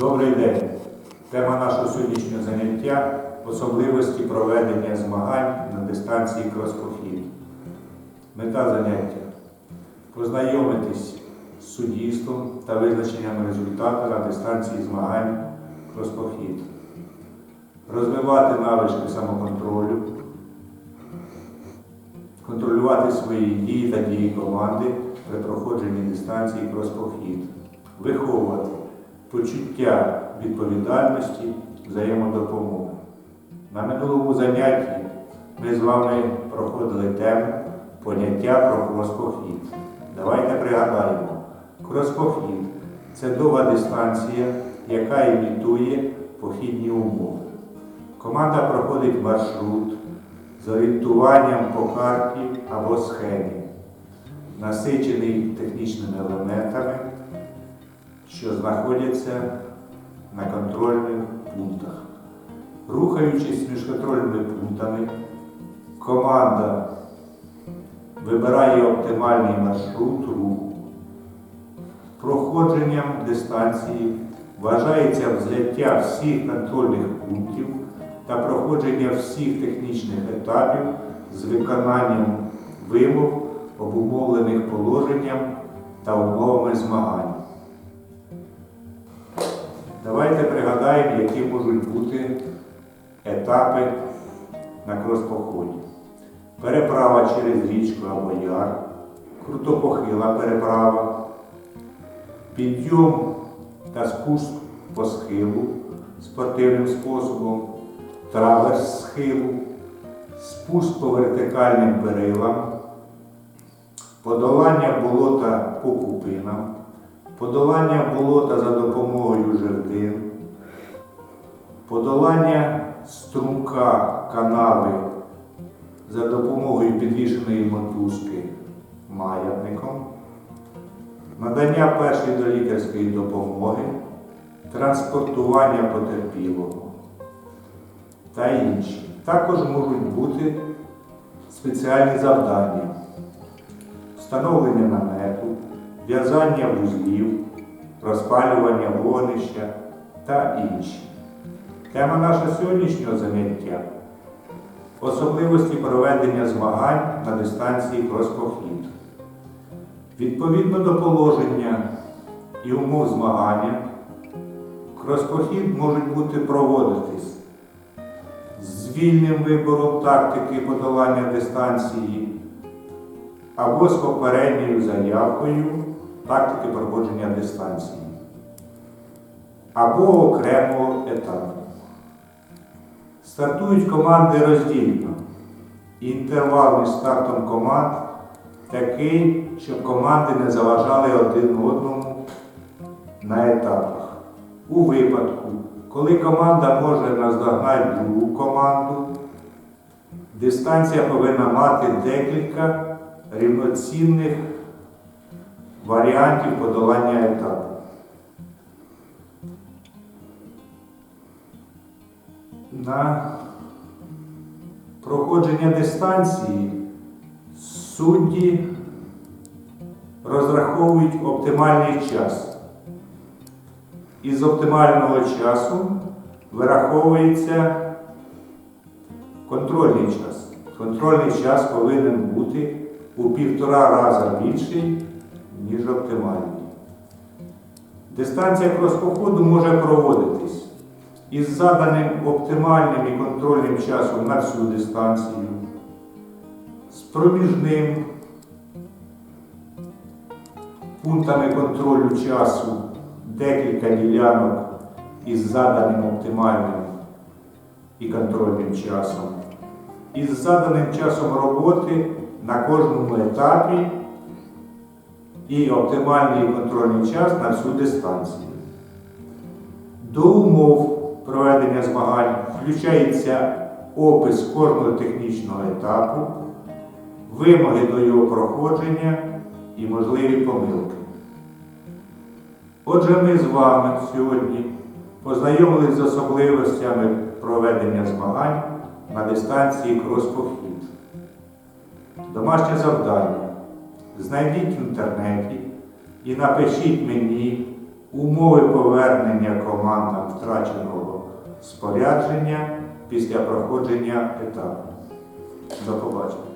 Добрий день. Тема нашого сьогоднішнього заняття особливості проведення змагань на дистанції крос-похід. Мета заняття познайомитись з суддівством та визначенням результату на дистанції змагань крос-похід, розвивати навички самоконтролю, контролювати свої дії та дії команди при проходженні дистанції крос-похід, виховувати почуття відповідальності, взаємодопомоги. На минулому занятті ми з вами проходили тему поняття про крос-похід. Давайте пригадаємо, крос-похід це довга дистанція, яка імітує похідні умови. Команда проходить маршрут з орієнтуванням по карті або схемі, насичений технічними елементами, що знаходяться на контрольних пунктах. Рухаючись між контрольними пунктами, команда вибирає оптимальний маршрут руху. Проходженням дистанції вважається взяття всіх контрольних пунктів та проходження всіх технічних етапів з виконанням вимог, обумовлених положенням та умовами змагань. Давайте пригадаємо, які можуть бути етапи на крос-поході. Переправа через річку або яр, крутопохила переправа, підйом та спуск по схилу спортивним способом, траверс схилу, спуск по вертикальним перилам, подолання болота по купинам, подолання болота за допомогою жердин, подолання струмка канави за допомогою підвішеної мотузки маятником, надання першої долікарської допомоги, транспортування потерпілого. Та інші. Також можуть бути спеціальні завдання, встановлення намету, в'язання вузлів, розпалювання вогнища та інші. Тема нашого сьогоднішнього заняття особливості проведення змагань на дистанції крос-похід. Відповідно до положення і умов змагання, крос-похід можуть бути проводитись з вільним вибором тактики подолання дистанції або з попередньою заявкою тактики проходження дистанції, або окремого етапу. Стартують команди роздільно. Інтервал між стартом команд такий, щоб команди не заважали один одному на етапах. У випадку, коли команда може наздогнати другу команду, дистанція повинна мати декілька рівноцінних варіантів подолання етапу. На проходження дистанції судді розраховують оптимальний час. Із оптимального часу вираховується контрольний час. Контрольний час повинен бути у півтора рази більший, ніж оптимальний. Дистанція крос-походу може проводитись із заданим оптимальним і контрольним часом на всю дистанцію, з проміжним пунктами контролю часу декілька ділянок із заданим оптимальним і контрольним часом, із заданим часом роботи на кожному етапі і оптимальний контрольний час на всю дистанцію. До умов проведення змагань включається опис кожного технічного етапу, вимоги до його проходження і можливі помилки. Отже, ми з вами сьогодні познайомились з особливостями проведення змагань на дистанції крос-похід. Домашнє завдання. Знайдіть в інтернеті і напишіть мені умови повернення командам втраченого спорядження після проходження етапу. До побачення.